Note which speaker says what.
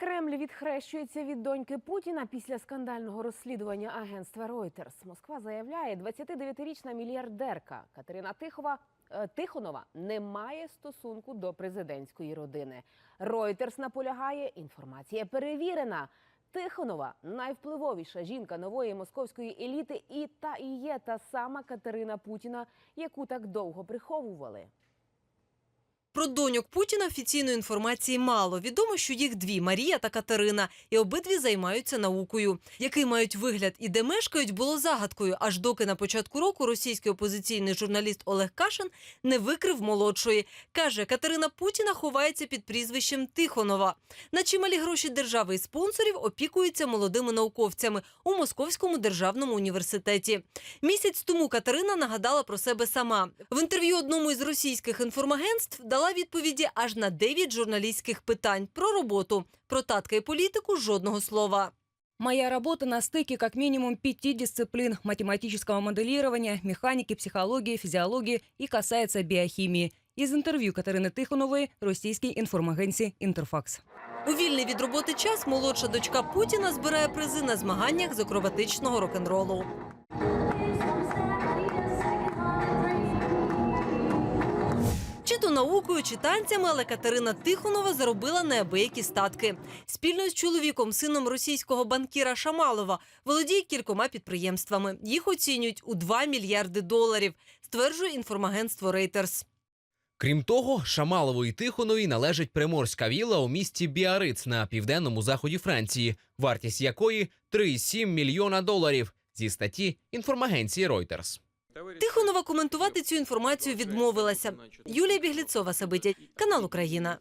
Speaker 1: Кремль відхрещується від доньки Путіна після скандального розслідування агентства Reuters. Москва заявляє, 29-річна мільярдерка Катерина Тихова е, Тихонова не має стосунку до президентської родини. Reuters наполягає, інформація перевірена. Тихонова найвпливовіша жінка нової московської еліти, і та і є та сама Катерина Путіна, яку так довго приховували.
Speaker 2: Про доньок Путіна офіційної інформації мало. Відомо, що їх дві Марія та Катерина, і обидві займаються наукою. Який мають вигляд і де мешкають, було загадкою. Аж доки на початку року російський опозиційний журналіст Олег Кашин не викрив молодшої. каже, Катерина Путіна ховається під прізвищем Тихонова. На чималі гроші держави і спонсорів опікуються молодими науковцями у Московському державному університеті. Місяць тому Катерина нагадала про себе сама. В інтерв'ю одному із російських інформагентств дала відповіді аж на 9 журналістських питань про роботу. Про татка і політику жодного слова.
Speaker 3: Моя работа на стыке как минимум пяти дисциплин математического моделирования, механики, психологии, физиологии и касается биохимии. Из интервью Катерины Тихоновой российской информагенции «Интерфакс».
Speaker 2: У вільний від роботи час молодша дочка Путіна збирає призи на змаганнях з акробатичного рок-н-ролу. То наукою, чи танцями, але Катерина Тихонова заробила неабиякі статки. Спільно з чоловіком, сином російського банкіра Шамалова, володіє кількома підприємствами. Їх оцінюють у 2 мільярди доларів, стверджує інформагентство Reuters.
Speaker 4: Крім того, Шамалову і Тихонові належить приморська вілла у місті Біариц на південному заході Франції, вартість якої 3,7 мільйона доларів зі статті інформагенції Reuters.
Speaker 2: Тихонова коментувати цю інформацію відмовилася. Юлія Бігліцова, Сабитять канал Україна.